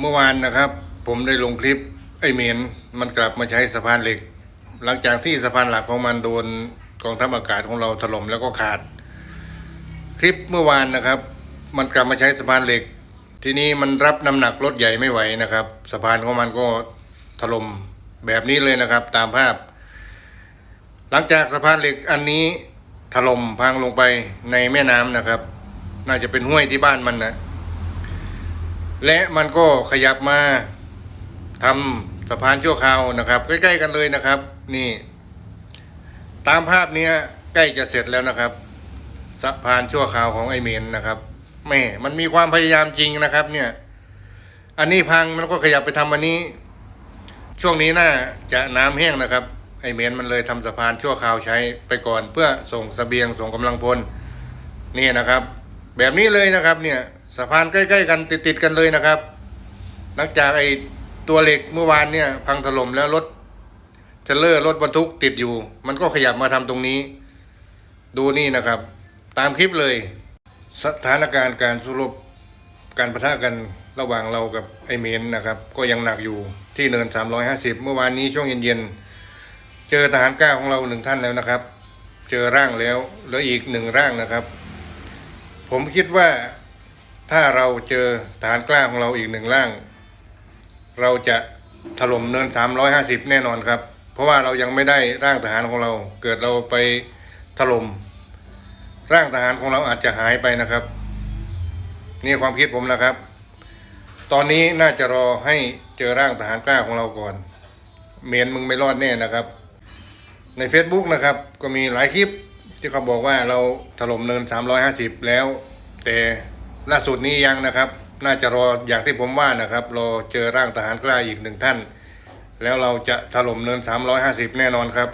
เมื่อวานนะครับ ผมได้ลงคลิปไอ้เมนมันกลับมาใช้สะพานเหล็ก หลังจากที่สะพานหลักของมันโดนกองทัพอากาศของเราถล่มแล้วก็ขาด คลิปเมื่อวานนะครับ มันกลับมาใช้สะพานเหล็ก ทีนี้มันรับน้ำหนักรถใหญ่ไม่ไหวนะครับ สะพานของมันก็ถล่มแบบนี้เลยนะครับ ตามภาพ หลังจากสะพานเหล็กอันนี้ถล่มพังลงไปในแม่น้ำนะครับ น่าจะเป็นห้วยที่บ้านมันนะ และมันก็ขยับมาทำสะพานชั่วคราวนะครับ ใกล้ๆกันเลยนะครับ นี่ ตามภาพเนี้ยใกล้จะเสร็จแล้วนะครับสะพานชั่วคราวของไอเมนนะครับแม่มันมีความพยายามจริงนะครับ เนี่ย อันนี้พังมันก็ขยับไปทำอันนี้ ช่วงนี้น่าจะน้ำแห้งนะครับ ไอเมนมันเลยทำสะพานชั่วคราวใช้ไปก่อน เพื่อส่งสเสบียงส่งกำลังพลนี่นะครับ แบบนี้เลยนะครับเนี่ย สะพานใกล้ๆกันติดๆกันเลยนะครับ หลังจากไอตัวเหล็กเมื่อวานเนี่ย พังถล่มแล้วรถเทรลเลอร์รถบรรทุกติดอยู่ มันก็ขยับมาทำตรงนี้ ดูนี่นะครับ ตามคลิปเลย สถานการณ์การสู้รบการประทะกันระหว่างเรากับไอเมนนะครับ ก็ยังหนักอยู่ที่เนิน 350 เมื่อวานนี้ช่วงเย็นๆ เจอทหารกล้าของเราหนึ่งท่านแล้วนะครับ เจอร่างแล้วแล้วอีกหนึ่งร่างนะครับ ผมคิดว่า ถ้าเราเจอทหารกล้าของเราอีกหนึ่งร่าง เราจะถล่มเนิน 350 แน่นอนครับ เพราะว่าเรายังไม่ได้ร่างทหารของเรา เกิดเราไปถล่มร่างทหารของเราอาจจะหายไปนะครับ นี่ความคิดผมนะครับ ตอนนี้น่าจะรอให้เจอร่างทหารกล้าของเราก่อน เมนมึงไม่รอดแน่นะครับ ใน Facebook นะครับ ก็มีหลายคลิปที่เขาบอกว่าเราถล่มเนิน 350 แล้ว แต่ ล่าสุดนี้ยังนะครับ น่าจะรออย่างที่ผมว่านะครับ รอเจอร่างทหารกล้าอีกหนึ่งท่าน แล้วเราจะถล่มเนิน 350 แน่นอนครับ